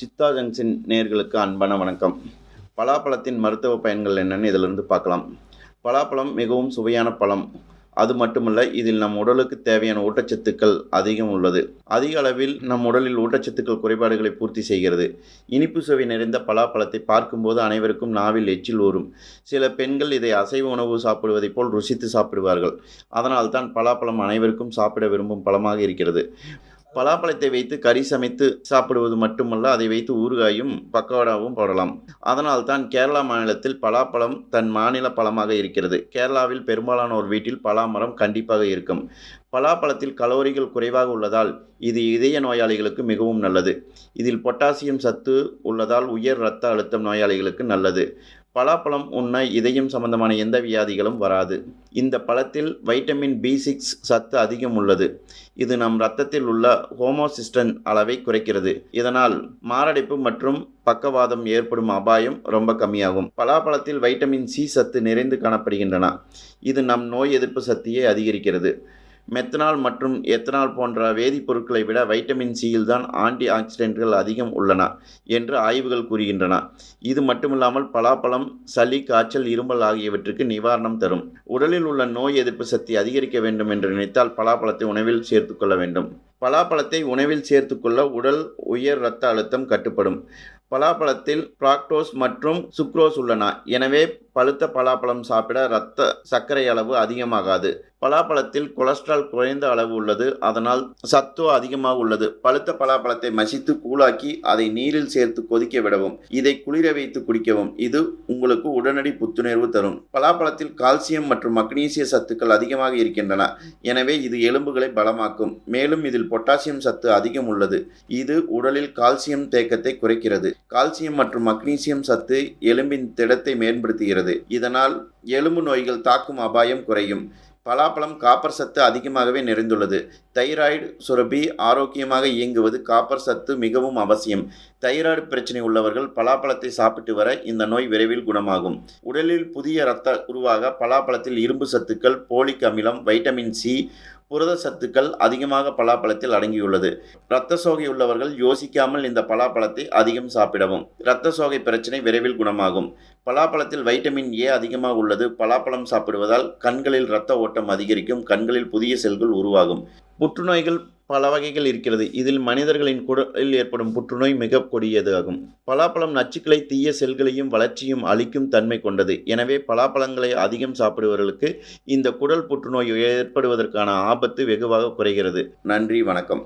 Siddha junction நேர்களுக்கு அன்பான வணக்கம். பலாப்பழத்தின் மருத்துவ பயன்கள் என்னென்னு இதிலிருந்து பார்க்கலாம். பலாப்பழம் மிகவும் சுவையான பழம். அது மட்டுமல்ல இதில் நம் உடலுக்கு தேவையான ஊட்டச்சத்துக்கள் அதிகம் உள்ளது. அதிக அளவில் நம் உடலில் ஊட்டச்சத்துக்கள் குறைபாடுகளை பூர்த்தி செய்கிறது. இனிப்பு சுவை நிறைந்த பலாப்பழத்தை பார்க்கும்போது அனைவருக்கும் நாவில் எச்சில் ஊறும். சில பெண்கள் இதை அசைவ உணவு சாப்பிடுவதைப் போல் ருசித்து சாப்பிடுவார்கள். அதனால் தான் பலாப்பழம் அனைவருக்கும் சாப்பிட விரும்பும் பழமாக இருக்கிறது. பலாப்பழத்தை வைத்து கறி சமைத்து சாப்பிடுவது மட்டுமல்ல அதை வைத்து ஊறுகாயும் பக்கோடாவும் போடலாம். அதனால் தான் கேரளா மாநிலத்தில் பலாப்பழம் தன் மாநில பழமாக இருக்கிறது. கேரளாவில் பெரும்பாலானோர் வீட்டில் பலாமரம் கண்டிப்பாக இருக்கும். பலாப்பழத்தில் கலோரிகள் குறைவாக உள்ளதால் இது இதய நோயாளிகளுக்கு மிகவும் நல்லது. இதில் பொட்டாசியம் சத்து உள்ளதால் உயர் இரத்த அழுத்தம் நோயாளிகளுக்கு நல்லது. பலாப்பழம் உண்ண இதயம் சம்பந்தமான எந்த வியாதிகளும் வராது. இந்த பழத்தில் வைட்டமின் பி சிக்ஸ் சத்து அதிகம் உள்ளது. இது நம் இரத்தத்தில் உள்ள ஹோமோசிஸ்டன் அளவை குறைக்கிறது. இதனால் மாரடைப்பு மற்றும் பக்கவாதம் ஏற்படும் அபாயம் ரொம்ப கம்மியாகும். பலாப்பழத்தில் வைட்டமின் சி சத்து நிறைந்து காணப்படுகின்றன. இது நம் நோய் எதிர்ப்பு சக்தியை அதிகரிக்கிறது. மெத்தனால் மற்றும் எத்தனால் போன்ற வேதிப்பொருட்களை விட வைட்டமின் சியில் தான் ஆன்டி ஆக்சிடென்ட்கள் அதிகம் உள்ளன என்று ஆய்வுகள் கூறுகின்றன. இது மட்டுமில்லாமல் பலாப்பழம் சளி காய்ச்சல் இருமல் ஆகியவற்றுக்கு நிவாரணம் தரும். உடலில் உள்ள நோய் எதிர்ப்பு சக்தி அதிகரிக்க வேண்டும் என்று நினைத்தால் பலாப்பழத்தை உணவில் சேர்த்துக்கொள்ள வேண்டும். பலாப்பழத்தை உணவில் சேர்த்துக்கொள்ள உடல் உயர் இரத்த அழுத்தம் கட்டுப்படும். பலாப்பழத்தில் பிராக்டோஸ் மற்றும் சுக்ரோஸ் உள்ளன. எனவே பழுத்த பலாப்பழம் சாப்பிட இரத்த சர்க்கரை அளவு அதிகமாகாது. பலாப்பழத்தில் கொலஸ்ட்ரால் குறைந்த அளவு உள்ளது. அதனால் சத்து அதிகமாக உள்ளது. பழுத்த பலாப்பழத்தை மசித்து கூழாக்கி அதை நீரில் சேர்த்து கொதிக்க விடவும் இதை குளிர வைத்து குடிக்கவும். இது உங்களுக்கு உடனடி புத்துணர்வு தரும். பலாப்பழத்தில் கால்சியம் மற்றும் மக்னீசிய சத்துக்கள் அதிகமாக இருக்கின்றன. எனவே இது எலும்புகளை பலமாக்கும். மேலும் இதில் பொட்டாசியம் சத்து அதிகம் உள்ளது. இது உடலில் கால்சியம் தேக்கத்தை குறைக்கிறது. கால்சியம் மற்றும் மக்னீசியம் சத்து எலும்பின் திடத்தை மேம்படுத்துகிறது. இதனால் எலும்பு நோய்கள் தாக்கும் அபாயம் குறையும். பலாப்பழம் காப்பர் சத்து அதிகமாகவே நிறைந்துள்ளது. தைராய்டு சுரபி ஆரோக்கியமாக இயங்குவது காப்பர் சத்து மிகவும் அவசியம். தைராய்டு பிரச்சனை உள்ளவர்கள் பலாப்பழத்தை சாப்பிட்டு வர இந்த நோய் விரைவில் குணமாகும். உடலில் புதிய இரத்த உருவாக பலாப்பழத்தில் இரும்பு சத்துக்கள் போலிக் அமிலம் வைட்டமின் சி புரத சத்துக்கள் அதிகமாக பலாப்பழத்தில் அடங்கியுள்ளது. இரத்த சோகை உள்ளவர்கள் யோசிக்காமல் இந்த பலாப்பழத்தை அதிகம் சாப்பிடவும். இரத்த சோகை பிரச்சனை விரைவில் குணமாகும். பலாப்பழத்தில் வைட்டமின் ஏ அதிகமாக உள்ளது. பலாப்பழம் சாப்பிடுவதால் கண்களில் இரத்த ஓட்டம் அதிகரிக்கும். கண்களில் புதிய செல்கள் உருவாகும். புற்றுநோய்கள் பல வகைகள் இருக்கிறது. இதில் மனிதர்களின் குடலில் ஏற்படும் புற்றுநோய் மிக கொடியது ஆகும். பலாப்பழம் நச்சுக்களை தீய செல்களையும் வளர்ச்சியும் அளிக்கும் தன்மை கொண்டது. எனவே பலாப்பழங்களை அதிகம் சாப்பிடுபவர்களுக்கு இந்த குடல் புற்றுநோய் ஏற்படுவதற்கான ஆபத்து வெகுவாக குறைகிறது. நன்றி வணக்கம்.